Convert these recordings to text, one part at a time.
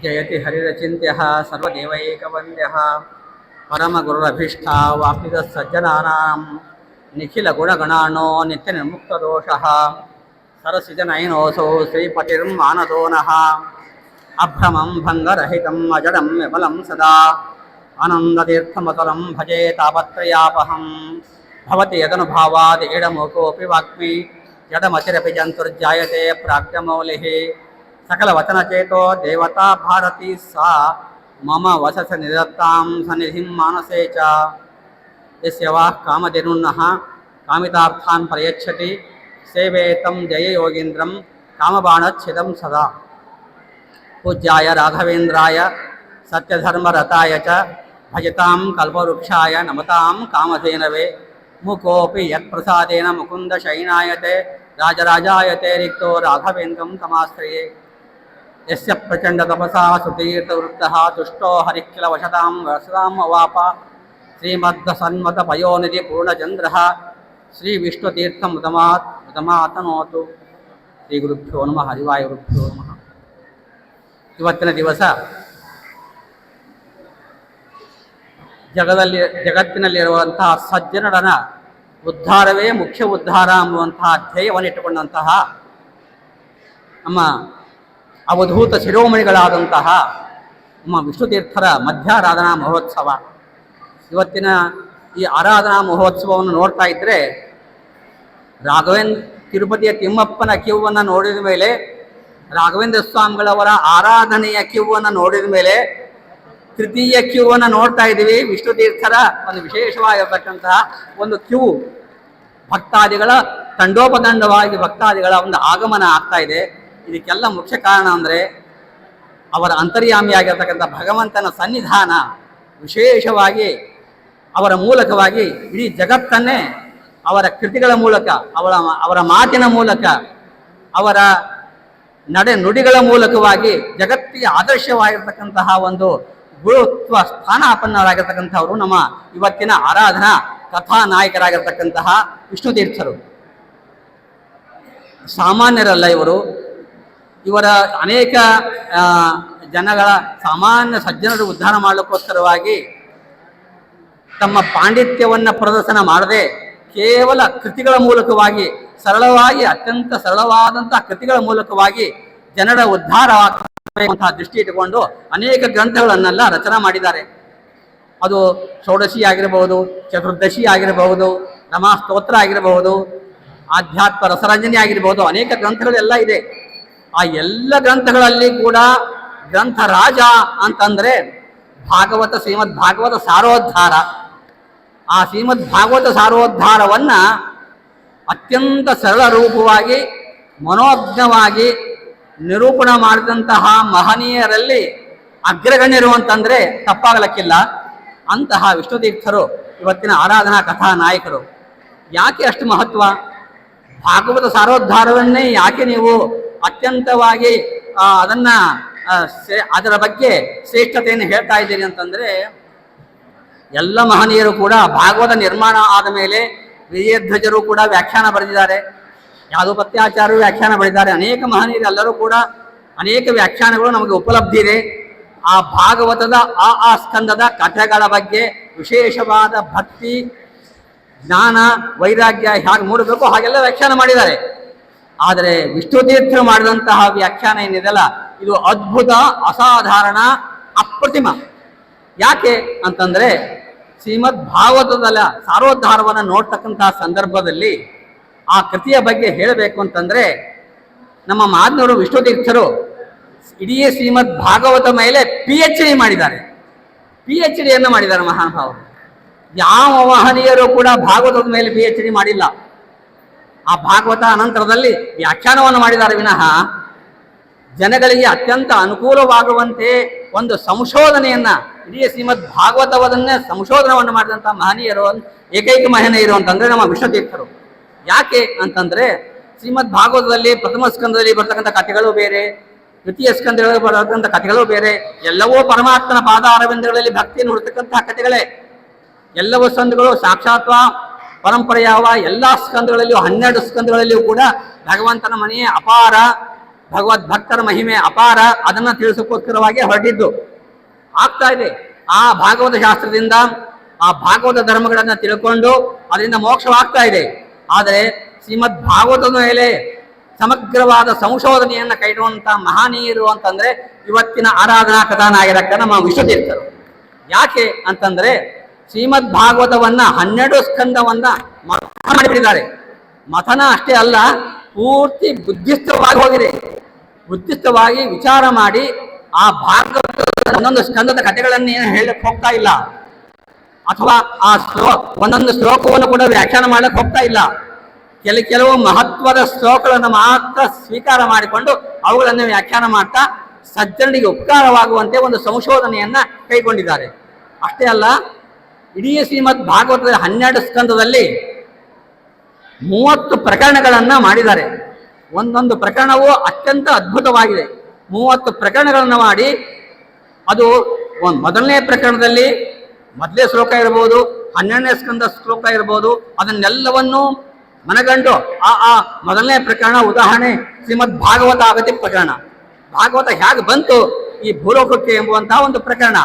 జయతి హరిరచింత్య సర్వదేవైకవంద్య పరమగురురభీష్టావాప్నిత సజ్జనానాం నిఖిల గుణగణానో నిత్య నిర్ముక్తదోష సరసిజనయనోసౌ శ్రీపతిర్మానదోన అభ్రమం భంగరహితం అజడం విమలం సదా ఆనందతీర్థమతలం భజే తాపత్రయాపహం భవతి యదనుభావాద్ ఈడముకోపి వాక్మి యదమతిరపి జంతుర్జాయతే ప్రాజ్ఞమౌలి सकलवचनचेतो देवता भारती सा मम वसस निरतां सन्निधिं मानसे च यस्य वा कामधेनुन्नः कामितार्थान् प्रयच्छति सेवे तं जययोगीन्द्रं कामबाणच्छिदं सदा पूज्याय राघवेन्द्राय सत्यधर्मरताय च भजतां कल्पवृक्षाय नमतां कामधेनवे मुकोऽपि यत्प्रसादेन मुकुन्दशयनायते राजराजायते रिक्तो राघवेन्द्रं तमाश्रये ಯಸ್ಯ ಪ್ರಚಂಡ ತಪಸಾ ಸುತೀರ್ಥವೃತ್ತಃ ತುಷ್ಟೋ ಹರಿಃ ವಶತಾಂ ವಸತಾಂ ಅವಾಪ ಶ್ರೀಮದ್ದ ಸನ್ಮತ ಪಯೋನಿಧಿ ಪೂರ್ಣಚಂದ್ರ ಶ್ರೀ ವಿಷ್ಣುತೀರ್ಥ ಮೃತಮಾತ್ ಮೃತಮಾತನೋತು ಶ್ರೀ ಗುರುಭ್ಯೋ ನಮಃ ಹರಿವಾಯು ಗುರುಭ್ಯೋ ನಮಃ ಇವತ್ತಿನ ದಿವಸ ಜಗದಲ್ಲಿ ಜಗತ್ತಿನಲ್ಲಿರುವಂತಹ ಸಜ್ಜನರನ ಉದ್ಧಾರವೇ ಮುಖ್ಯ ಉದ್ಧಾರ ಅನ್ನುವಂತಹ ಧ್ಯೇಯವನ್ನಿಟ್ಟುಕೊಂಡಂತಹ ನಮ್ಮ ಅವಧೂತ ಶಿರೋಮಣಿಗಳಾದಂತಹ ನಮ್ಮ ವಿಷ್ಣುತೀರ್ಥರ ಮಧ್ಯಾರಾಧನಾ ಮಹೋತ್ಸವ. ಇವತ್ತಿನ ಈ ಆರಾಧನಾ ಮಹೋತ್ಸವವನ್ನು ನೋಡ್ತಾ ಇದ್ದರೆ ರಾಘವೇಂದ್ರ ತಿರುಪತಿಯ ತಿಮ್ಮಪ್ಪನ ಕ್ಯೂವನ್ನು ನೋಡಿದ ಮೇಲೆ, ರಾಘವೇಂದ್ರ ಸ್ವಾಮಿಗಳವರ ಆರಾಧನೆಯ ಕಿವನ್ನು ನೋಡಿದ ಮೇಲೆ ತೃತೀಯ ಕ್ಯೂವನ್ನು ನೋಡ್ತಾ ಇದ್ದೀವಿ. ವಿಷ್ಣು ತೀರ್ಥರ ಒಂದು ವಿಶೇಷವಾಗಿರ್ತಕ್ಕಂತಹ ಒಂದು ಕ್ಯೂ ಭಕ್ತಾದಿಗಳ ತಂಡೋಪದಂಡವಾಗಿ ಭಕ್ತಾದಿಗಳ ಒಂದು ಆಗಮನ ಆಗ್ತಾ ಇದೆ. ಇದಕ್ಕೆಲ್ಲ ಮುಖ್ಯ ಕಾರಣ ಅಂದರೆ ಅವರ ಅಂತರ್ಯಾಮಿಯಾಗಿರ್ತಕ್ಕಂಥ ಭಗವಂತನ ಸನ್ನಿಧಾನ ವಿಶೇಷವಾಗಿ ಅವರ ಮೂಲಕವಾಗಿ ಇಡೀ ಜಗತ್ತನ್ನೇ ಅವರ ಕೃತಿಗಳ ಮೂಲಕ ಅವರ ಅವರ ಮಾತಿನ ಮೂಲಕ, ಅವರ ನಡೆ ನುಡಿಗಳ ಮೂಲಕವಾಗಿ ಜಗತ್ತಿಗೆ ಆದರ್ಶವಾಗಿರ್ತಕ್ಕಂತಹ ಒಂದು ಗುರುತ್ವ ಸ್ಥಾನಾಪನ್ನರಾಗಿರ್ತಕ್ಕಂಥವರು ನಮ್ಮ ಇವತ್ತಿನ ಆರಾಧನಾ ಕಥಾ ನಾಯಕರಾಗಿರ್ತಕ್ಕಂತಹ ವಿಷ್ಣು ತೀರ್ಥರು. ಸಾಮಾನ್ಯರಲ್ಲ ಇವರು. ಇವರ ಅನೇಕ ಜನಗಳ ಸಾಮಾನ್ಯ ಸಜ್ಜನರು ಉದ್ಧಾರ ಮಾಡಲಿಕ್ಕೋಸ್ಕರವಾಗಿ ತಮ್ಮ ಪಾಂಡಿತ್ಯವನ್ನು ಪ್ರದರ್ಶನ ಮಾಡದೆ ಕೇವಲ ಕೃತಿಗಳ ಮೂಲಕವಾಗಿ, ಸರಳವಾಗಿ, ಅತ್ಯಂತ ಸರಳವಾದಂತಹ ಕೃತಿಗಳ ಮೂಲಕವಾಗಿ ಜನರ ಉದ್ಧಾರ ದೃಷ್ಟಿ ಇಟ್ಟುಕೊಂಡು ಅನೇಕ ಗ್ರಂಥಗಳನ್ನೆಲ್ಲ ರಚನೆ ಮಾಡಿದ್ದಾರೆ. ಅದು ಷೋಡಶಿ ಆಗಿರಬಹುದು ಚತುರ್ದಶಿ ಆಗಿರಬಹುದು ರಮಾ ಸ್ತೋತ್ರ ಆಗಿರಬಹುದು ಆಧ್ಯಾತ್ಮ ರಸರಂಜನೆ ಆಗಿರಬಹುದು ಅನೇಕ ಗ್ರಂಥಗಳೆಲ್ಲ ಇದೆ. ಆ ಎಲ್ಲ ಗ್ರಂಥಗಳಲ್ಲಿ ಕೂಡ ಗ್ರಂಥ ರಾಜ ಅಂತಂದ್ರೆ ಭಾಗವತ ಶ್ರೀಮದ್ ಭಾಗವತ ಸಾರೋದ್ಧಾರ. ಆ ಶ್ರೀಮದ್ ಭಾಗವತ ಸಾರೋದ್ಧಾರವನ್ನ ಅತ್ಯಂತ ಸರಳ ರೂಪವಾಗಿ, ಮನೋಜ್ಞವಾಗಿ ನಿರೂಪಣ ಮಾಡಿದಂತಹ ಮಹನೀಯರಲ್ಲಿ ಅಗ್ರಗಣ್ಯರು ಅಂತಂದ್ರೆ ತಪ್ಪಾಗಲಕ್ಕಿಲ್ಲ. ಅಂತಹ ವಿಷ್ಣುತೀರ್ಥರು ಇವತ್ತಿನ ಆರಾಧನಾ ಕಥಾ ನಾಯಕರು. ಯಾಕೆ ಅಷ್ಟು ಮಹತ್ವ? ಭಾಗವತ ಸಾರೋದ್ಧಾರವನ್ನೇ ಯಾಕೆ ನೀವು ಅತ್ಯಂತವಾಗಿ ಅದನ್ನ ಅದರ ಬಗ್ಗೆ ಶ್ರೇಷ್ಠತೆಯನ್ನು ಹೇಳ್ತಾ ಇದ್ದೀರಿ ಅಂತಂದ್ರೆ, ಎಲ್ಲ ಮಹನೀಯರು ಕೂಡ ಭಾಗವತ ನಿರ್ಮಾಣ ಆದ ಮೇಲೆ ವಿಜಯಧ್ವಜರು ಕೂಡ ವ್ಯಾಖ್ಯಾನ ಬರೆದಿದ್ದಾರೆ. ಯಾದವಪತ್ಯಾಚಾರ್ಯರು ವ್ಯಾಖ್ಯಾನ ಬರೆದಿದ್ದಾರೆ. ಅನೇಕ ಮಹನೀಯರು ಎಲ್ಲರೂ ಕೂಡ ಅನೇಕ ವ್ಯಾಖ್ಯಾನಗಳು ನಮಗೆ ಉಪಲಬ್ಧಿ ಇದೆ. ಆ ಭಾಗವತದ, ಆ ಆ ಸ್ಕಂದದ ಕಥೆಗಳ ಬಗ್ಗೆ ವಿಶೇಷವಾದ ಭಕ್ತಿ, ಜ್ಞಾನ, ವೈರಾಗ್ಯ ಹೇಗೆ ಮೂಡಬೇಕು ಹಾಗೆಲ್ಲ ವ್ಯಾಖ್ಯಾನ ಮಾಡಿದ್ದಾರೆ. ಆದರೆ ವಿಷ್ಣು ತೀರ್ಥರು ಮಾಡಿದಂತಹ ವ್ಯಾಖ್ಯಾನ ಏನಿದೆಲ್ಲ ಇದು ಅದ್ಭುತ, ಅಸಾಧಾರಣ, ಅಪ್ರತಿಮ. ಯಾಕೆ ಅಂತಂದ್ರೆ ಶ್ರೀಮದ್ ಭಾಗವತದಲ್ಲ ಸಾರೋದ್ಧಾರವನ್ನು ನೋಡ್ತಕ್ಕಂತಹ ಸಂದರ್ಭದಲ್ಲಿ ಆ ಕೃತಿಯ ಬಗ್ಗೆ ಹೇಳಬೇಕು ಅಂತಂದ್ರೆ ನಮ್ಮ ಮಾದನವರು ವಿಷ್ಣು ತೀರ್ಥರು ಇಡೀ ಶ್ರೀಮದ್ ಭಾಗವತ ಮೇಲೆ ಪಿ ಎಚ್ ಡಿ ಮಾಡಿದ್ದಾರೆ. ಪಿ ಎಚ್ ಡಿಯನ್ನು ಮಾಡಿದ್ದಾರೆ ಮಹಾನುಭಾವರು. ಯಾವ ಮಹನೀಯರು ಕೂಡ ಭಾಗವತದ ಮೇಲೆ ಪಿ ಎಚ್ ಡಿ ಮಾಡಿಲ್ಲ. ಆ ಭಾಗವತ ಅನಂತರದಲ್ಲಿ ವ್ಯಾಖ್ಯಾನವನ್ನು ಮಾಡಿದ್ದಾರೆ ವಿನಃ, ಜನಗಳಿಗೆ ಅತ್ಯಂತ ಅನುಕೂಲವಾಗುವಂತೆ ಒಂದು ಸಂಶೋಧನೆಯನ್ನ, ಇಡೀ ಶ್ರೀಮದ್ ಭಾಗವತವದನ್ನೇ ಸಂಶೋಧನವನ್ನು ಮಾಡಿದಂಥ ಮಹನೀಯರು, ಏಕೈಕ ಮಹನೀಯರು ಅಂತಂದ್ರೆ ನಮ್ಮ ವಿಶ್ವತೀರ್ಥರು. ಯಾಕೆ ಅಂತಂದ್ರೆ, ಶ್ರೀಮದ್ ಭಾಗವತದಲ್ಲಿ ಪ್ರಥಮ ಸ್ಕಂದದಲ್ಲಿ ಬರ್ತಕ್ಕಂಥ ಕಥೆಗಳು ಬೇರೆ ದ್ವಿತೀಯ ಸ್ಕಂದಗಳಲ್ಲಿ ಬರ್ತಕ್ಕಂಥ ಕಥೆಗಳು ಬೇರೆ, ಎಲ್ಲವೂ ಪರಮಾತ್ಮನ ಪಾದ ಅರವಿಂದಗಳಲ್ಲಿ ಭಕ್ತಿಯನ್ನು ಹುಡ್ತಕ್ಕಂತಹ ಕಥೆಗಳೇ. ಎಲ್ಲವೂ ಸಂದಗಳು ಸಾಕ್ಷಾತ್ವ ಪರಂಪರೆಯಾವ ಎಲ್ಲ ಸ್ಕಂದಗಳಲ್ಲಿಯೂ, ಹನ್ನೆರಡು ಸ್ಕಂದಗಳಲ್ಲಿಯೂ ಕೂಡ ಭಗವಂತನ ಮನೆಯೇ ಅಪಾರ, ಭಗವದ್ ಭಕ್ತರ ಮಹಿಮೆ ಅಪಾರ ಅದನ್ನ ತಿಳಿಸೋಕ್ಕೋಸ್ಕರವಾಗಿ ಹೊರಟಿದ್ದು. ಆಗ್ತಾ ಇದೆ. ಆ ಭಾಗವತ ಶಾಸ್ತ್ರದಿಂದ ಆ ಭಾಗವತ ಧರ್ಮಗಳನ್ನು ತಿಳ್ಕೊಂಡು ಅದರಿಂದ ಮೋಕ್ಷವಾಗ್ತಾ ಇದೆ. ಆದರೆ ಶ್ರೀಮದ್ ಭಾಗವತದ ಮೇಲೆ ಸಮಗ್ರವಾದ ಸಂಶೋಧನೆಯನ್ನ ಕೈಡುವಂತಹ ಮಹಾನೀಯರು ಅಂತಂದ್ರೆ ಇವತ್ತಿನ ಆರಾಧನಾ ಕಥಾನಾಯಕ ನಮ್ಮ ವಿಶ್ವತೀರ್ಥರು. ಯಾಕೆ ಅಂತಂದ್ರೆ ಶ್ರೀಮದ್ ಭಾಗವತವನ್ನ ಹನ್ನೆರಡು ಸ್ಕಂದವನ್ನ ಮಥನ ಮಾಡಿಬಿಟ್ಟಿದ್ದಾರೆ. ಮಥನ ಅಷ್ಟೇ ಅಲ್ಲ, ಪೂರ್ತಿ ಬುದ್ಧಿಸ್ತವಾಗಿ ಹೋಗಿದೆ. ಬುದ್ಧಿಸ್ತವಾಗಿ ವಿಚಾರ ಮಾಡಿ ಆ ಭಾಗವತ ಒಂದೊಂದು ಸ್ಕಂದದ ಕಥೆಗಳನ್ನು ಏನು ಹೇಳಕ್ ಹೋಗ್ತಾ ಇಲ್ಲ. ಅಥವಾ ಆ ಶ್ಲೋ, ಒಂದೊಂದು ಶ್ಲೋಕವನ್ನು ಕೂಡ ವ್ಯಾಖ್ಯಾನ ಮಾಡಕ್ಕೆ ಹೋಗ್ತಾ ಇಲ್ಲ. ಕೆಲ, ಕೆಲವು ಮಹತ್ವದ ಶ್ಲೋಕಗಳನ್ನು ಮಾತ್ರ ಸ್ವೀಕಾರ ಮಾಡಿಕೊಂಡು ಅವುಗಳನ್ನು ವ್ಯಾಖ್ಯಾನ ಮಾಡ್ತಾ ಸಜ್ಜನಿಗೆ ಉಪಕಾರವಾಗುವಂತೆ ಒಂದು ಸಂಶೋಧನೆಯನ್ನ ಕೈಗೊಂಡಿದ್ದಾರೆ. ಅಷ್ಟೇ ಅಲ್ಲ ಇಡೀ ಶ್ರೀಮದ್ ಭಾಗವತದ ಹನ್ನೆರಡು ಸ್ಕಂದದಲ್ಲಿ ಮೂವತ್ತು ಪ್ರಕರಣಗಳನ್ನು ಮಾಡಿದ್ದಾರೆ. ಒಂದೊಂದು ಪ್ರಕರಣವು ಅತ್ಯಂತ ಅದ್ಭುತವಾಗಿದೆ. ಮೂವತ್ತು ಪ್ರಕರಣಗಳನ್ನು ಮಾಡಿ, ಅದು ಒಂದು ಮೊದಲನೇ ಪ್ರಕರಣದಲ್ಲಿ ಮೊದಲೇ ಶ್ಲೋಕ ಇರ್ಬೋದು, ಹನ್ನೆರಡನೇ ಸ್ಕಂದ ಶ್ಲೋಕ ಇರ್ಬೋದು, ಅದನ್ನೆಲ್ಲವನ್ನು ಮನಗಂಡು, ಆ ಆ ಮೊದಲನೇ ಪ್ರಕರಣ ಉದಾಹರಣೆ ಶ್ರೀಮದ್ ಭಾಗವತ ಆಗತಿ ಪ್ರಕರಣ. ಭಾಗವತ ಹೇಗೆ ಬಂತು ಈ ಭೂಲೋಕಕ್ಕೆ ಎಂಬುವಂತಹ ಒಂದು ಪ್ರಕರಣ.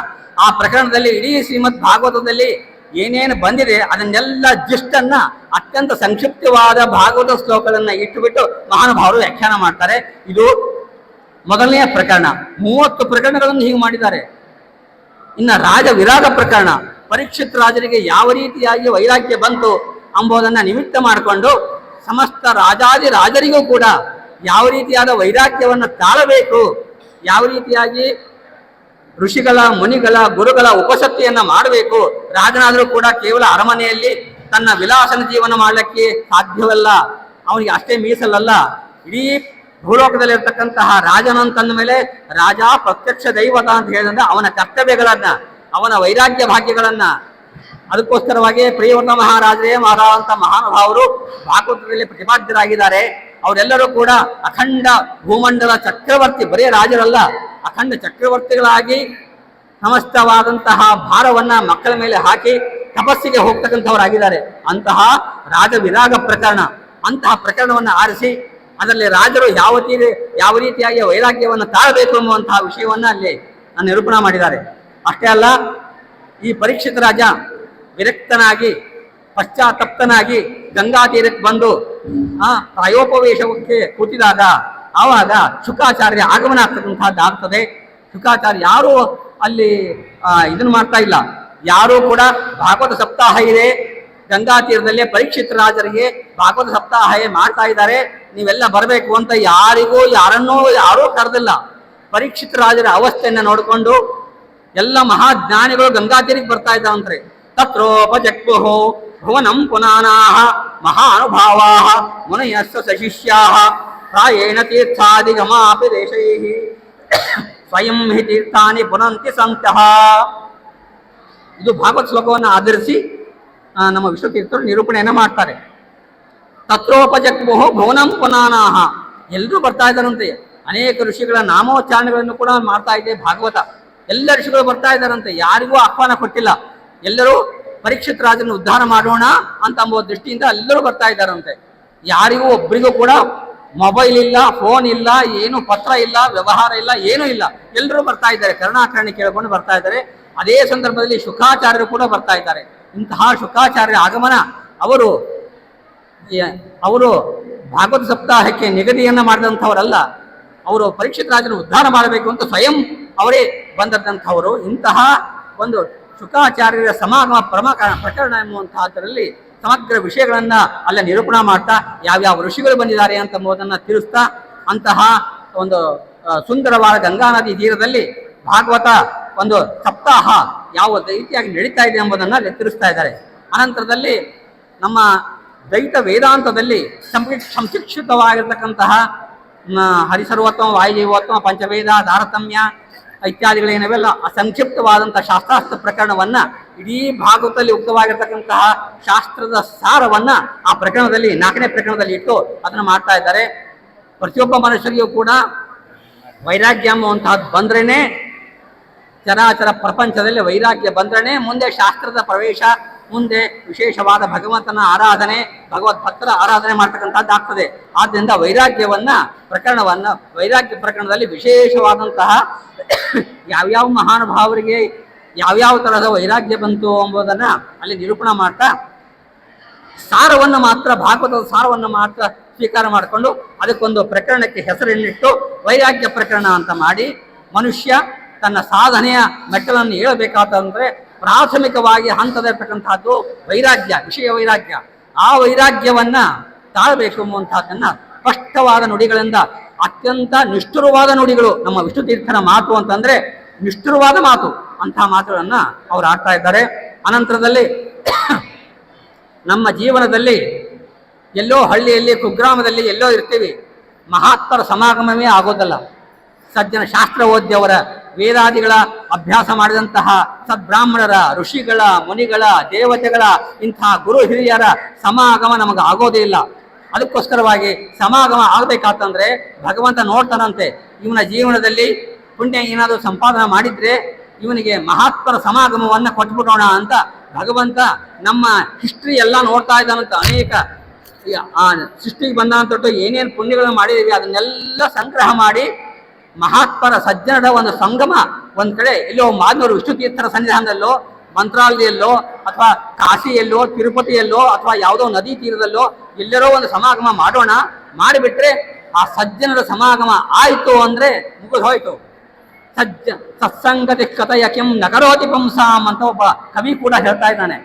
ಆ ಪ್ರಕರಣದಲ್ಲಿ ಇಡೀ ಶ್ರೀಮದ್ ಭಾಗವತದಲ್ಲಿ ಏನೇನು ಬಂದಿದೆ, ಅದನ್ನೆಲ್ಲ ಜಿಷ್ಟನ್ನ ಅತ್ಯಂತ ಸಂಕ್ಷಿಪ್ತವಾದ ಭಾಗವತ ಶ್ಲೋಕಗಳನ್ನ ಇಟ್ಟುಬಿಟ್ಟು ಮಹಾನುಭಾವರು ವ್ಯಾಖ್ಯಾನ ಮಾಡ್ತಾರೆ. ಇದು ಮೊದಲನೆಯ ಪ್ರಕರಣ. ಮೂವತ್ತು ಪ್ರಕರಣಗಳನ್ನು ಹೀಗೆ ಮಾಡಿದ್ದಾರೆ. ಇನ್ನ ರಾಜ ವಿರಾಗ ಪ್ರಕರಣ. ಪರೀಕ್ಷಿತ್ ರಾಜರಿಗೆ ಯಾವ ರೀತಿಯಾಗಿ ವೈರಾಗ್ಯ ಬಂತು ಎಂಬುದನ್ನ ನಿಮಿತ್ತ ಮಾಡಿಕೊಂಡು ಸಮಸ್ತ ರಾಜಾದಿ ರಾಜರಿಗೂ ಕೂಡ ಯಾವ ರೀತಿಯಾದ ವೈರಾಗ್ಯವನ್ನು ತಾಳಬೇಕು, ಯಾವ ರೀತಿಯಾಗಿ ಋಷಿಗಳ, ಮುನಿಗಳ, ಗುರುಗಳ ಉಪಶಕ್ತಿಯನ್ನ ಮಾಡಬೇಕು. ರಾಜನಾದರೂ ಕೂಡ ಕೇವಲ ಅರಮನೆಯಲ್ಲಿ ತನ್ನ ವಿಲಾಸನ ಜೀವನ ಮಾಡಲಿಕ್ಕೆ ಸಾಧ್ಯವಲ್ಲ. ಅವನಿಗೆ ಅಷ್ಟೇ ಮೀಸಲಲ್ಲ. ಇಡೀ ಭೂಲೋಕದಲ್ಲಿರ್ತಕ್ಕಂತಹ ರಾಜನಂತಂದ ಮೇಲೆ ರಾಜ ಪ್ರತ್ಯಕ್ಷ ದೈವತ ಅಂತ ಹೇಳಿದ್ರೆ ಅವನ ಕರ್ತವ್ಯಗಳನ್ನ, ಅವನ ವೈರಾಗ್ಯ ಭಾಗ್ಯಗಳನ್ನ. ಅದಕ್ಕೋಸ್ಕರವಾಗಿ ಪ್ರಿಯವರ್ಣ ಮಹಾರಾಜರೇ ಮಹಾರಾಜಂತ ಮಹಾನುಭಾವರು ಭಾಗವತದಲ್ಲಿ ಪ್ರತಿಪಾದ್ಯರಾಗಿದ್ದಾರೆ. ಅವರೆಲ್ಲರೂ ಕೂಡ ಅಖಂಡ ಭೂಮಂಡಲ ಚಕ್ರವರ್ತಿ, ಬರೀ ರಾಜರಲ್ಲ, ಅಖಂಡ ಚಕ್ರವರ್ತಿಗಳಾಗಿ ಸಮಸ್ತವಾದಂತಹ ಭಾರವನ್ನ ಮಕ್ಕಳ ಮೇಲೆ ಹಾಕಿ ತಪಸ್ಸಿಗೆ ಹೋಗ್ತಕ್ಕಂಥವರಾಗಿದ್ದಾರೆ. ಅಂತಹ ರಾಜವಿರಾಗ ಪ್ರಕರಣ, ಅಂತಹ ಪ್ರಕರಣವನ್ನು ಆರಿಸಿ ಅದರಲ್ಲಿ ರಾಜರು ಯಾವ ಯಾವ ರೀತಿಯಾಗಿ ವೈರಾಗ್ಯವನ್ನು ತಾಳಬೇಕು ಅನ್ನುವಂತಹ ವಿಷಯವನ್ನ ಅಲ್ಲಿ ನಿರೂಪಣ ಮಾಡಿದ್ದಾರೆ. ಅಷ್ಟೇ ಅಲ್ಲ, ಈ ಪರೀಕ್ಷಿತ ರಾಜ ವಿರಕ್ತನಾಗಿ ಪಶ್ಚಾತ್ತಪ್ತನಾಗಿ ಗಂಗಾ ತೀರಕ್ಕೆ ಬಂದು, ಆ, ಪ್ರಾಯೋಪವೇಶಕ್ಕೆ ಕೂತಿದಾಗ ಆವಾಗ ಶುಕಾಚಾರ್ಯ ಆಗಮನ ಆಗ್ತಕ್ಕಂಥದ್ದು ಆಗ್ತದೆ ಶುಕಾಚಾರ್ಯ ಯಾರು ಅಲ್ಲಿ ಇದನ್ನು ಮಾಡ್ತಾ ಇಲ್ಲ. ಯಾರು ಕೂಡ ಭಾಗವತ ಸಪ್ತಾಹ ಇದೆ. ಗಂಗಾ ತೀರದಲ್ಲೇ ಪರೀಕ್ಷಿತ ರಾಜರಿಗೆ ಭಾಗವತ ಸಪ್ತಾಹ ಮಾಡ್ತಾ ಇದ್ದಾರೆ. ನೀವೆಲ್ಲ ಬರಬೇಕು ಅಂತ ಯಾರಿಗೂ, ಯಾರನ್ನೂ ಯಾರೂ ಕರೆದಿಲ್ಲ. ಪರೀಕ್ಷಿತ ರಾಜರ ಅವಸ್ಥೆಯನ್ನು ನೋಡಿಕೊಂಡು ಎಲ್ಲ ಮಹಾಜ್ಞಾನಿಗಳು ಗಂಗಾತೀರಿಗೆ ಬರ್ತಾ ಇದ್ದಾವಂತ್ರಿ ತತ್ರೋಪಜಗ್ಮುಹು ಭುವನಂ ಪುನಾನಾಹ ಮಹಾನುಭಾವಾಹ ಮುನಯಸ್ ಸಶಿಷ್ಯಾಹ ಪ್ರಾಯೇಣ ತೀರ್ಥಾದಿಗಮಾಪಿ ದೇಶೈ ಸ್ವಯಂ ಹಿ ತೀರ್ಥಾನಿ ಪುನಂತಿ ಸಂತಃ. ಇದು ಭಾಗವತ್ ಶ್ಲೋಕವನ್ನು ಆಧರಿಸಿ ನಮ್ಮ ವಿಶ್ವತೀರ್ಥರು ನಿರೂಪಣೆಯನ್ನು ಮಾಡ್ತಾರೆ. ತತ್ರೋಪಜಗ್ಮುಹು ಭುವನಂ ಪುನಾನಾಹ. ಎಲ್ಲರೂ ಬರ್ತಾ ಇದ್ದಾರಂತೆ. ಅನೇಕ ಋಷಿಗಳ ನಾಮೋಚ್ಚಾರಣೆಗಳನ್ನು ಕೂಡ ಮಾಡ್ತಾ ಇದೆ ಭಾಗವತ. ಎಲ್ಲ ಋಷಿಗಳು ಬರ್ತಾ ಇದ್ದಾರಂತೆ. ಯಾರಿಗೂ ಆಹ್ವಾನ ಕೊಟ್ಟಿಲ್ಲ. ಎಲ್ಲರೂ ಪರೀಕ್ಷಿತ್ ರಾಜನ ಉದ್ಧಾರ ಮಾಡೋಣ ಅಂತ ಅಂಬೋ ದೃಷ್ಟಿಯಿಂದ ಎಲ್ಲರೂ ಬರ್ತಾ ಇದ್ದಾರಂತೆ. ಯಾರಿಗೂ ಒಬ್ಬರಿಗೂ ಕೂಡ ಮೊಬೈಲ್ ಇಲ್ಲ ಫೋನ್ ಇಲ್ಲ, ಏನು ಪತ್ರ ಇಲ್ಲ, ವ್ಯವಹಾರ ಇಲ್ಲ, ಏನೂ ಇಲ್ಲ. ಎಲ್ಲರೂ ಬರ್ತಾ ಇದ್ದಾರೆ. ಕರುಣಾಕರಣೆ ಕೇಳಿಕೊಂಡು ಬರ್ತಾ ಇದ್ದಾರೆ. ಅದೇ ಸಂದರ್ಭದಲ್ಲಿ ಶುಕಾಚಾರ್ಯರು ಕೂಡ ಬರ್ತಾ ಇದ್ದಾರೆ. ಇಂತಹ ಶುಕಾಚಾರ್ಯರ ಆಗಮನ ಅವರು ಅವರು ಭಾಗವತ ಸಪ್ತಾಹಕ್ಕೆ ನಿಗದಿಯನ್ನು ಮಾಡಿದಂಥವರಲ್ಲ. ಅವರು ಪರೀಕ್ಷಿತ ರಾಜನ ಉದ್ಧಾರ ಮಾಡಬೇಕು ಅಂತ ಸ್ವಯಂ ಅವರೇ ಬಂದಂಥವರು ಇಂತಹ ಒಂದು ಶುಕಾಚಾರ್ಯರ ಸಮಾಗಮ ಪರಮ ಪ್ರಕರಣ ಎನ್ನುವಂತಹದ್ರಲ್ಲಿ ಸಮಗ್ರ ವಿಷಯಗಳನ್ನ ಅಲ್ಲ ನಿರೂಪಣ ಮಾಡ್ತಾ ಯಾವ್ಯಾವ ಋಷಿಗಳು ಬಂದಿದ್ದಾರೆ ಅಂತ ಎಂಬುದನ್ನು ತಿಳಿಸ್ತಾ, ಅಂತಹ ಒಂದು ಸುಂದರವಾದ ಗಂಗಾ ನದಿ ತೀರದಲ್ಲಿ ಭಾಗವತ ಒಂದು ಸಪ್ತಾಹ ಯಾವ ರೀತಿಯಾಗಿ ನಡೀತಾ ಇದೆ ಎಂಬುದನ್ನು ಅಲ್ಲಿ ತಿಳಿಸ್ತಾ ಇದ್ದಾರೆ. ಅನಂತರದಲ್ಲಿ ನಮ್ಮ ದೈತ ವೇದಾಂತದಲ್ಲಿ ಸಂಶಿಕ್ಷಿತವಾಗಿರ್ತಕ್ಕಂತಹ ಹರಿಸರ್ವೋತ್ತಮ ವಾಯುಜೀವೋತ್ತಮ ಪಂಚವೇದ, ತಾರತಮ್ಯ ಇತ್ಯಾದಿಗಳೇನವೆಲ್ಲ ಅಸಂಕ್ಷಿಪ್ತವಾದಂತಹ ಶಾಸ್ತ್ರಾಸ್ತ್ರ ಪ್ರಕರಣವನ್ನ ಇಡೀ ಭಾಗವತದಲ್ಲಿ ಉಕ್ತವಾಗಿರ್ತಕ್ಕಂತಹ ಶಾಸ್ತ್ರದ ಸಾರವನ್ನ ಆ ಪ್ರಕರಣದಲ್ಲಿ, ನಾಲ್ಕನೇ ಪ್ರಕರಣದಲ್ಲಿ ಇಟ್ಟು ಅದನ್ನ ಮಾಡ್ತಾ ಇದ್ದಾರೆ. ಪ್ರತಿಯೊಬ್ಬ ಮನುಷ್ಯರಿಗೂ ಕೂಡ ವೈರಾಗ್ಯ ಅನ್ನುವಂತಹದ್ದು ಬಂದ್ರೇನೆ, ಚರಾಚರ ಪ್ರಪಂಚದಲ್ಲಿ ವೈರಾಗ್ಯ ಬಂದ್ರೇ ಮುಂದೆ ಶಾಸ್ತ್ರದ ಪ್ರವೇಶ ಮುಂದೆ ವಿಶೇಷವಾದ ಭಗವಂತನ ಆರಾಧನೆ, ಭಗವತ್ ಭಕ್ತರ ಆರಾಧನೆ ಮಾಡ್ತಕ್ಕಂಥದ್ದು ಆಗ್ತದೆ ಆದ್ದರಿಂದ ವೈರಾಗ್ಯವನ್ನ ಪ್ರಕರಣವನ್ನ, ವೈರಾಗ್ಯ ಪ್ರಕರಣದಲ್ಲಿ ವಿಶೇಷವಾದಂತಹ ಯಾವ್ಯಾವ ಮಹಾನುಭಾವರಿಗೆ ಯಾವ್ಯಾವ ತರಹದ ವೈರಾಗ್ಯ ಬಂತು ಎಂಬುದನ್ನ ಅಲ್ಲಿ ನಿರೂಪಣೆ ಮಾಡ್ತಾ, ಸಾರವನ್ನು ಮಾತ್ರ, ಭಾಗವತದ ಸಾರವನ್ನು ಮಾತ್ರ ಸ್ವೀಕಾರ ಮಾಡಿಕೊಂಡು ಅದಕ್ಕೊಂದು ಪ್ರಕರಣಕ್ಕೆ ಹೆಸರನ್ನಿಟ್ಟು ವೈರಾಗ್ಯ ಪ್ರಕರಣ ಅಂತ ಮಾಡಿ ಮನುಷ್ಯ ತನ್ನ ಸಾಧನೆಯ ಮೆಟ್ಟಲನ್ನು ಏಳಬೇಕಾತಂದ್ರೆ ಪ್ರಾಥಮಿಕವಾಗಿ ಹಂತದಲ್ಲಿರ್ತಕ್ಕಂಥದ್ದು ವೈರಾಗ್ಯ, ವಿಷಯ ವೈರಾಗ್ಯ. ಆ ವೈರಾಗ್ಯವನ್ನ ತಾಳಬೇಕು ಅನ್ನುವಂಥದ್ದನ್ನ ಸ್ಪಷ್ಟವಾದ ನುಡಿಗಳಿಂದ, ಅತ್ಯಂತ ನಿಷ್ಠುರವಾದ ನುಡಿಗಳು ನಮ್ಮ ವಿಷ್ಣು ತೀರ್ಥನ ಮಾತು ಅಂತಂದ್ರೆ ನಿಷ್ಠುರವಾದ ಮಾತು ಅಂತಹ ಮಾತುಗಳನ್ನ ಅವ್ರು ಆಡ್ತಾ ಇದ್ದಾರೆ. ಅನಂತರದಲ್ಲಿ ನಮ್ಮ ಜೀವನದಲ್ಲಿ ಎಲ್ಲೋ ಹಳ್ಳಿಯಲ್ಲಿ, ಕುಗ್ರಾಮದಲ್ಲಿ ಎಲ್ಲೋ ಇರ್ತೀವಿ. ಮಹಾತ್ಮರ ಸಮಾಗಮವೇ ಆಗೋದಲ್ಲ. ಸಜ್ಜನ ಶಾಸ್ತ್ರ ಓದ್ಯವರ ವೇದಾದಿಗಳ ಅಭ್ಯಾಸ ಮಾಡಿದಂತಹ ಸದ್ಬ್ರಾಹ್ಮಣರ, ಋಷಿಗಳ, ಮುನಿಗಳ, ದೇವತೆಗಳ ಇಂತಹ ಗುರು ಹಿರಿಯರ ಸಮಾಗಮ ನಮಗೆ ಆಗೋದೇ ಇಲ್ಲ. ಅದಕ್ಕೋಸ್ಕರವಾಗಿ ಸಮಾಗಮ ಆಗಬೇಕಾತಂದ್ರೆ ಭಗವಂತ ನೋಡ್ತಾನಂತೆ. ಇವನ ಜೀವನದಲ್ಲಿ ಪುಣ್ಯ ಏನಾದರೂ ಸಂಪಾದನೆ ಮಾಡಿದ್ರೆ ಇವನಿಗೆ ಮಹಾತ್ಮರ ಸಮಾಗಮವನ್ನು ಕೊಟ್ಬಿಡೋಣ ಅಂತ ಭಗವಂತ ನಮ್ಮ ಹಿಸ್ಟ್ರಿ ಎಲ್ಲ ನೋಡ್ತಾ ಇದ್ದಾನಂತ. ಅನೇಕ ಆ ಸೃಷ್ಟಿಗೆ ಬಂದಂಥದ್ದು ಏನೇನು ಪುಣ್ಯಗಳನ್ನು ಮಾಡಿದೀವಿ ಅದನ್ನೆಲ್ಲ ಸಂಗ್ರಹ ಮಾಡಿ ಮಹಾತ್ಮರ ಸಜ್ಜನರ ಒಂದು ಸಂಗಮ ಒಂದ್ ಕಡೆ, ಎಲ್ಲೋ ಮಾನವರು ವಿಷ್ಣು ತೀರ್ಥರ ಸನ್ನಿಧಾನದಲ್ಲೋ, ಮಂತ್ರಾಲಯದಲ್ಲೋ, ಅಥವಾ ಕಾಶಿಯಲ್ಲೋ, ತಿರುಪತಿಯಲ್ಲೋ, ಅಥವಾ ಯಾವುದೋ ನದಿ ತೀರದಲ್ಲೋ ಎಲ್ಲರೋ ಒಂದು ಸಮಾಗಮ ಮಾಡೋಣ. ಮಾಡಿಬಿಟ್ರೆ ಆ ಸಜ್ಜನರ ಸಮಾಗಮ ಆಯಿತು ಅಂದ್ರೆ ಮುಗಿದು ಹೋಯಿತು. ಸಜ್ಜ, ಸತ್ಸಂಗತಿ ಕಥೆಯ ಕೆಂ ನಗರೋತಿ ಪಂಸಾಮ್ ಅಂತ ಒಬ್ಬ ಕವಿ ಕೂಡ ಹೇಳ್ತಾ ಇದ್ದಾನೆ.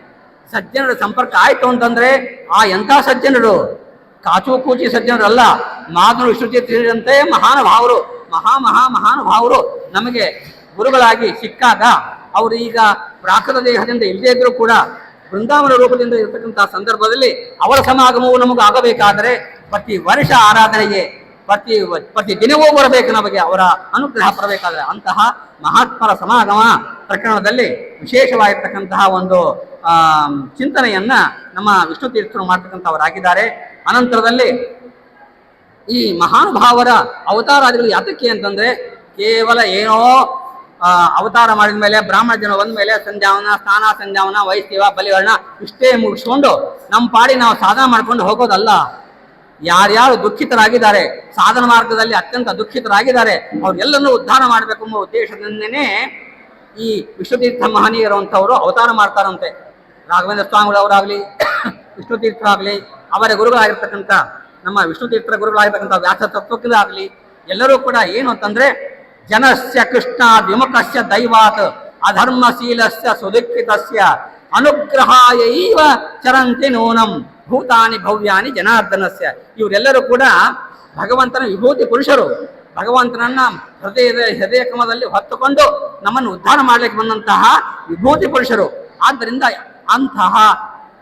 ಸಜ್ಜನರ ಸಂಪರ್ಕ ಆಯಿತು ಅಂತಂದ್ರೆ ಆ ಎಂಥ ಸಜ್ಜನರು? ಕಾಚು ಕೂಚಿ ಸಜ್ಜನರಲ್ಲ ಮಾಧುರು ವಿಶ್ವಚಿತ್ರಂತೆ ಮಹಾನುಭಾವರು ಮಹಾ ಮಹಾ ಮಹಾನುಭಾವರು ನಮಗೆ ಗುರುಗಳಾಗಿ ಸಿಕ್ಕಾಗ ಅವರು ಈಗ ಪ್ರಾಕೃತ ದೇಹದಿಂದ ಇಲ್ಲದೇ ಇದ್ರೂ ಕೂಡ ಬೃಂದಾವನ ರೂಪದಿಂದ ಇರತಕ್ಕಂತಹ ಸಂದರ್ಭದಲ್ಲಿ ಅವರ ಸಮಾಗಮವು ನಮಗೆ ಆಗಬೇಕಾದರೆ ಪ್ರತಿ ವರ್ಷ ಆರಾಧನೆಗೆ, ಪ್ರತಿ ಪ್ರತಿ ದಿನವೂ ಬರಬೇಕು ನಮಗೆ ಅವರ ಅನುಗ್ರಹ ಬರಬೇಕಾದ್ರೆ ಅಂತಹ ಮಹಾತ್ಮರ ಸಮಾಗಮ ಪ್ರಕರಣದಲ್ಲಿ ವಿಶೇಷವಾಗಿರ್ತಕ್ಕಂತಹ ಒಂದು ಚಿಂತನೆಯನ್ನ ನಮ್ಮ ವಿಷ್ಣು ತೀರ್ಥರು ಮಾಡ್ತಕ್ಕಂಥವರಾಗಿದ್ದಾರೆ. ಅನಂತರದಲ್ಲಿ ಈ ಮಹಾನುಭಾವರ ಅವತಾರಾದಿಗಳು ಯಾತಕ್ಕೆ ಅಂತಂದ್ರೆ ಕೇವಲ ಏನೋ ಅವತಾರ ಮಾಡಿದ ಮೇಲೆ, ಬ್ರಾಹ್ಮಣ ಜನ ಬಂದ ಮೇಲೆ ಸಂಧ್ಯಾವನ, ಸ್ನಾನ, ಸಂಧ್ಯಾವನ, ವೈಷ್ಣವ ಬಲಿವರ್ಣ ಇಷ್ಟೇ ಮುಗಿಸ್ಕೊಂಡು ನಮ್ಮ ಪಾಡಿ ನಾವು ಸಾಧನ ಮಾಡ್ಕೊಂಡು ಹೋಗೋದಲ್ಲ. ಯಾರ್ಯಾರು ದುಃಖಿತರಾಗಿದ್ದಾರೆ, ಸಾಧನ ಮಾರ್ಗದಲ್ಲಿ ಅತ್ಯಂತ ದುಃಖಿತರಾಗಿದ್ದಾರೆ ಅವ್ರೆಲ್ಲರನ್ನೂ ಉದ್ಧಾರ ಮಾಡಬೇಕು ಎಂಬ ಉದ್ದೇಶದಿಂದನೇ ಈ ವಿಶ್ವತೀರ್ಥ ಮಹನೀಯರು ಅಂತವರು ಅವತಾರ ಮಾಡ್ತಾರಂತೆ. ರಾಘವೇಂದ್ರ ಸ್ವಾಮಿಗಳವರಾಗ್ಲಿ ವಿಷ್ಣು ಆಗಲಿ ಅವರ ಗುರುಗಳಾಗಿರ್ತಕ್ಕಂಥ ನಮ್ಮ ವಿಷ್ಣು ತೀರ್ಥರ ಗುರುಗಳಾಗಿರ್ತಕ್ಕಂಥ ವ್ಯಾಸ ತತ್ವಜ್ಞರಾಗ್ಲಿ ಎಲ್ಲರೂ ಕೂಡ ಏನು ಅಂತಂದ್ರೆ, ಜನಸ್ಯ ಕೃಷ್ಣ ವಿಮುಖಸ್ಯ ದೈವಾತ್, ಅಧರ್ಮಶೀಲಸ್ಯ ಸುದುಃಖಿತಸ್ಯ ಅನುಗ್ರಹಾಯೈವ ಚರಂತಿ ನೂನಂ, ಭೂತಾನಿ ಭವ್ಯಾನಿ ಜನಾರ್ದನಸ್ಯ. ಇವರೆಲ್ಲರೂ ಕೂಡ ಭಗವಂತನ ವಿಭೂತಿ ಪುರುಷರು. ಭಗವಂತನನ್ನ ಹೃದಯದ ಹೃದಯ ಕ್ರಮದಲ್ಲಿ ಹೊತ್ತುಕೊಂಡು ನಮ್ಮನ್ನು ಉದ್ಧಾರ ಮಾಡಲಿಕ್ಕೆ ಬಂದಂತಹ ವಿಭೂತಿ ಪುರುಷರು. ಆದ್ದರಿಂದ ಅಂತಹ,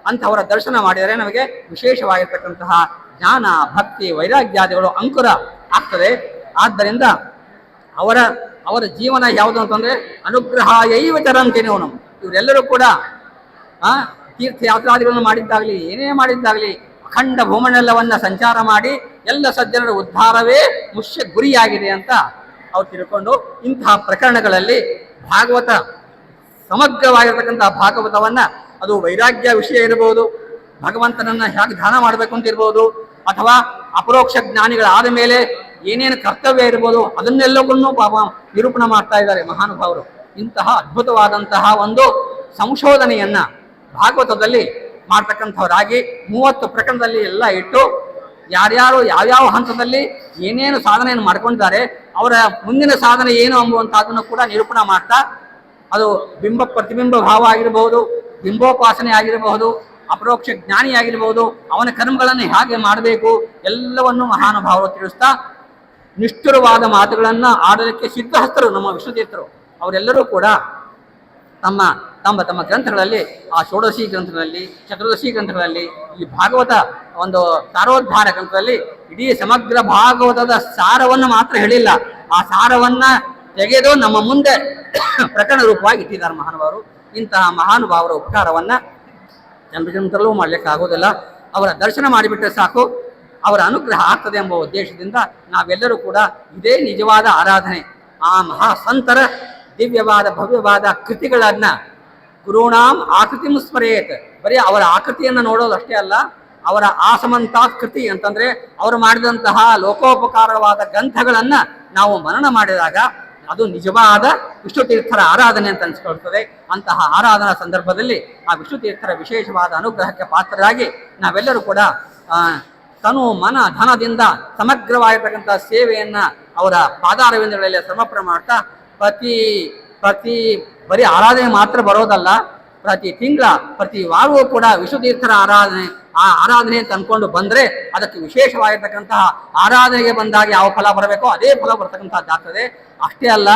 ಅಂಥವರ ದರ್ಶನ ಮಾಡಿದರೆ ನಮಗೆ ವಿಶೇಷವಾಗಿರ್ತಕ್ಕಂತಹ ಜ್ಞಾನ, ಭಕ್ತಿ, ವೈರಾಗ್ಯಾದಿಗಳು ಅಂಕುರ ಆಗ್ತದೆ. ಆದ್ದರಿಂದ ಅವರ ಅವರ ಜೀವನ ಯಾವುದು ಅಂತಂದ್ರೆ ಅನುಗ್ರಹ ಯೈವ ಅವನು ಇವರೆಲ್ಲರೂ ಕೂಡ, ಆ, ತೀರ್ಥಯಾತ್ರಾದಿಗಳನ್ನು ಮಾಡಿದ್ದಾಗಲಿ, ಏನೇ ಮಾಡಿದ್ದಾಗಲಿ, ಅಖಂಡ ಭೂಮಂಡಲವನ್ನು ಸಂಚಾರ ಮಾಡಿ ಎಲ್ಲ ಸಜ್ಜನರ ಉದ್ಧಾರವೇ ಮುಖ್ಯ ಗುರಿಯಾಗಿದೆ ಅಂತ ಅವ್ರು ತಿಳ್ಕೊಂಡು ಇಂತಹ ಪ್ರಕರಣಗಳಲ್ಲಿ ಭಾಗವತ ಸಮಗ್ರವಾಗಿರ್ತಕ್ಕಂತಹ ಭಾಗವತವನ್ನ ಅದು ವೈರಾಗ್ಯ ವಿಷಯ ಇರಬಹುದು ಭಗವಂತನನ್ನ ಹೇಗೆ ಧ್ಯಾನ ಮಾಡಬೇಕು ಅಂತ ಇರ್ಬೋದು ಅಥವಾ ಅಪರೋಕ್ಷ ಜ್ಞಾನಿಗಳಾದ ಮೇಲೆ ಏನೇನು ಕರ್ತವ್ಯ ಇರ್ಬೋದು ಅದನ್ನೆಲ್ಲವನ್ನೂ ಪಾಪ ನಿರೂಪಣೆ ಮಾಡ್ತಾ ಇದ್ದಾರೆ ಮಹಾನುಭಾವರು. ಇಂತಹ ಅದ್ಭುತವಾದಂತಹ ಒಂದು ಸಂಶೋಧನೆಯನ್ನ ಭಾಗವತದಲ್ಲಿ ಮಾಡ್ತಕ್ಕಂಥವರಾಗಿ ಮೂವತ್ತು ಪ್ರಕರಣದಲ್ಲಿ ಎಲ್ಲ ಇಟ್ಟು ಯಾರ್ಯಾರು ಯಾವ್ಯಾವ ಹಂತದಲ್ಲಿ ಏನೇನು ಸಾಧನೆಯನ್ನು ಮಾಡ್ಕೊಂಡಿದ್ದಾರೆ, ಅವರ ಮುಂದಿನ ಸಾಧನೆ ಏನು ಅಂಬುವಂಥದ್ದನ್ನು ಕೂಡ ನಿರೂಪಣೆ ಮಾಡ್ತಾ ಅದು ಬಿಂಬ ಪ್ರತಿಬಿಂಬ ಭಾವ ಆಗಿರಬಹುದು ಬಿಂಬೋಪಾಸನೆ ಆಗಿರಬಹುದು ಅಪರೋಕ್ಷ ಜ್ಞಾನಿಯಾಗಿರ್ಬೋದು, ಅವನ ಕರ್ಮಗಳನ್ನು ಹೇಗೆ ಮಾಡಬೇಕು, ಎಲ್ಲವನ್ನು ಮಹಾನುಭಾವರು ತಿಳಿಸ್ತಾ ನಿಷ್ಠುರವಾದ ಮಾತುಗಳನ್ನು ಆಡಲಿಕ್ಕೆ ಸಿದ್ಧಹಸ್ತರು ನಮ್ಮ ವಿಶ್ವತೀರ್ಥರು ಅವರೆಲ್ಲರೂ ಕೂಡ ತಮ್ಮ ತಮ್ಮ ತಮ್ಮ ಗ್ರಂಥಗಳಲ್ಲಿ, ಆ ಷೋಡಶಿ ಗ್ರಂಥಗಳಲ್ಲಿ, ಚತುರ್ದಶಿ ಗ್ರಂಥಗಳಲ್ಲಿ, ಈ ಭಾಗವತ ಒಂದು ಸಾರೋದ್ಧಾರ ಗ್ರಂಥದಲ್ಲಿ ಇಡೀ ಸಮಗ್ರ ಭಾಗವತದ ಸಾರವನ್ನು ಮಾತ್ರ ಹೇಳಿಲ್ಲ. ಆ ಸಾರವನ್ನ ತೆಗೆದು ನಮ್ಮ ಮುಂದೆ ಪ್ರಕರಣ ರೂಪವಾಗಿ ಇಟ್ಟಿದ್ದಾರೆ ಮಹಾನುಭಾವರು. ಇಂತಹ ಮಹಾನುಭಾವರ ಉಪಕಾರವನ್ನ ಜನರ ಮಾಡಲಿಕ್ಕೆ ಆಗೋದಿಲ್ಲ ಅವರ ದರ್ಶನ ಮಾಡಿಬಿಟ್ರೆ ಸಾಕು. ಅವರ ಅನುಗ್ರಹ ಆಗ್ತದೆ ಎಂಬ ಉದ್ದೇಶದಿಂದ ನಾವೆಲ್ಲರೂ ಕೂಡ ಇದೇ ನಿಜವಾದ ಆರಾಧನೆ. ಆ ಮಹಾ ಸಂತರ ದಿವ್ಯವಾದ, ಭವ್ಯವಾದ ಕೃತಿಗಳನ್ನ ಗುರುಣಾಂ ಆಕೃತಿ ಸ್ಮರೇತ್ ಬರೀ ಅವರ ಆಕೃತಿಯನ್ನು ನೋಡೋದಷ್ಟೇ ಅಲ್ಲ, ಅವರ ಆಸಮಂತಾಕೃತಿ ಅಂತಂದ್ರೆ ಅವರು ಮಾಡಿದಂತಹ ಲೋಕೋಪಕಾರವಾದ ಗ್ರಂಥಗಳನ್ನು ನಾವು ಮನನ ಮಾಡಿದಾಗ ಅದು ನಿಜವಾದ ವಿಷ್ಣು ತೀರ್ಥರ ಆರಾಧನೆ ಅಂತ ಅನಿಸ್ಕೊಳ್ತದೆ. ಅಂತಹ ಆರಾಧನಾ ಸಂದರ್ಭದಲ್ಲಿ ಆ ವಿಷ್ಣು ತೀರ್ಥರ ವಿಶೇಷವಾದ ಅನುಗ್ರಹಕ್ಕೆ ಪಾತ್ರರಾಗಿ ನಾವೆಲ್ಲರೂ ಕೂಡ ತನು ಮನ ಧನದಿಂದ ಸಮಗ್ರವಾಗಿರ್ತಕ್ಕಂಥ ಸೇವೆಯನ್ನು ಅವರ ಪಾದಾರವಿಂದಗಳಲ್ಲಿ ಸಮರ್ಪಣೆ ಮಾಡ್ತಾ ಪ್ರತಿ ಪ್ರತಿ ಬರೀ ಆರಾಧನೆ ಮಾತ್ರ ಬರೋದಲ್ಲ ಪ್ರತಿ ತಿಂಗಳ ಪ್ರತಿ ವಾರವೂ ಕೂಡ ವಿಶ್ವತೀರ್ಥರ ಆರಾಧನೆ, ಆ ಆರಾಧನೆ ಅಂತ ಅನ್ಕೊಂಡು ಬಂದ್ರೆ ಅದಕ್ಕೆ ವಿಶೇಷವಾಗಿರ್ತಕ್ಕಂತಹ ಆರಾಧನೆಗೆ ಬಂದಾಗ ಯಾವ ಫಲ ಬರಬೇಕೋ ಅದೇ ಫಲ ಬರ್ತಕ್ಕಂಥದ್ದಾಗ್ತದೆ ಅಷ್ಟೇ ಅಲ್ಲ,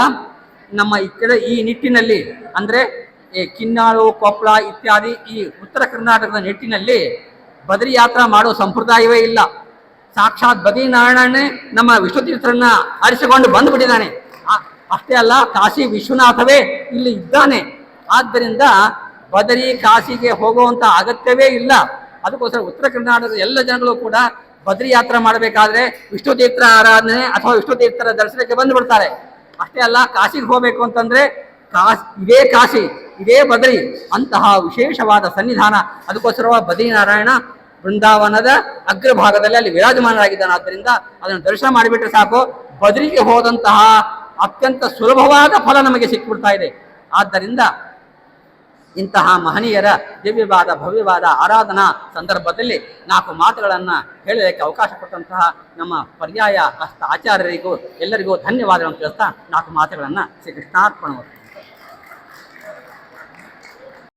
ನಮ್ಮ ಈ ಕಡೆ ಈ ನಿಟ್ಟಿನಲ್ಲಿ ಅಂದ್ರೆ ಈ ಕಿನ್ನಾಳು ಕೊಪ್ಪಳ ಇತ್ಯಾದಿ ಈ ಉತ್ತರ ಕರ್ನಾಟಕದ ನಿಟ್ಟಿನಲ್ಲಿ ಬದರಿ ಯಾತ್ರಾ ಮಾಡೋ ಸಂಪ್ರದಾಯವೇ ಇಲ್ಲ. ಸಾಕ್ಷಾತ್ ಬದ್ರಿನಾರಾಯಣನೇ ನಮ್ಮ ವಿಶ್ವತೀರ್ಥರನ್ನ ಆರಿಸಿಕೊಂಡು ಬಂದುಬಿಟ್ಟಿದ್ದಾನೆ. ಅಷ್ಟೇ ಅಲ್ಲ, ಕಾಶಿ ವಿಶ್ವನಾಥವೇ ಇಲ್ಲಿ ಇದ್ದಾನೆ. ಆದ್ದರಿಂದ ಬದರಿ ಕಾಶಿಗೆ ಹೋಗುವಂತ ಅಗತ್ಯವೇ ಇಲ್ಲ. ಅದಕ್ಕೋಸ್ಕರ ಉತ್ತರ ಕರ್ನಾಟಕದ ಎಲ್ಲ ಜನಗಳು ಕೂಡ ಬದ್ರಿ ಯಾತ್ರೆ ಮಾಡಬೇಕಾದ್ರೆ ವಿಷ್ಣು ತೀರ್ಥ ಆರಾಧನೆ ಅಥವಾ ವಿಷ್ಣು ತೀರ್ಥರ ದರ್ಶನಕ್ಕೆ ಬಂದು ಬಿಡ್ತಾರೆ ಅಷ್ಟೇ ಅಲ್ಲ, ಕಾಶಿಗೆ ಹೋಗಬೇಕು ಅಂತಂದ್ರೆ ಕಾಶ್, ಇದೇ ಕಾಶಿ, ಇದೇ ಬದರಿ, ಅಂತಹ ವಿಶೇಷವಾದ ಸನ್ನಿಧಾನ. ಅದಕ್ಕೋಸ್ಕರ ಬದ್ರಿನಾರಾಯಣ ಬೃಂದಾವನದ ಅಗ್ರಭಾಗದಲ್ಲಿ ಅಲ್ಲಿ ವಿರಾಜಮಾನರಾಗಿದ್ದಾನೆ. ಆದ್ದರಿಂದ ಅದನ್ನು ದರ್ಶನ ಮಾಡಿಬಿಟ್ರೆ ಸಾಕು. ಬದರಿಗೆ ಹೋದಂತಹ ಅತ್ಯಂತ ಸುಲಭವಾದ ಫಲ ನಮಗೆ ಸಿಕ್ಬಿಡ್ತಾ ಇದೆ. ಆದ್ದರಿಂದ ಇಂತಹ ಮಹನೀಯರ ದಿವ್ಯವಾದ, ಭವ್ಯವಾದ ಆರಾಧನಾ ಸಂದರ್ಭದಲ್ಲಿ ನಾಲ್ಕು ಮಾತುಗಳನ್ನು ಹೇಳಲಿಕ್ಕೆ ಅವಕಾಶ ಕೊಟ್ಟಂತಹ ನಮ್ಮ ಪರ್ಯಾಯ ಹಸ್ತ ಆಚಾರ್ಯರಿಗೂ ಎಲ್ಲರಿಗೂ ಧನ್ಯವಾದಗಳನ್ನು ತಿಳಿಸ್ತಾ ನಾಲ್ಕು ಮಾತುಗಳನ್ನು ಶ್ರೀ ಕೃಷ್ಣಾರ್ಪಣವರು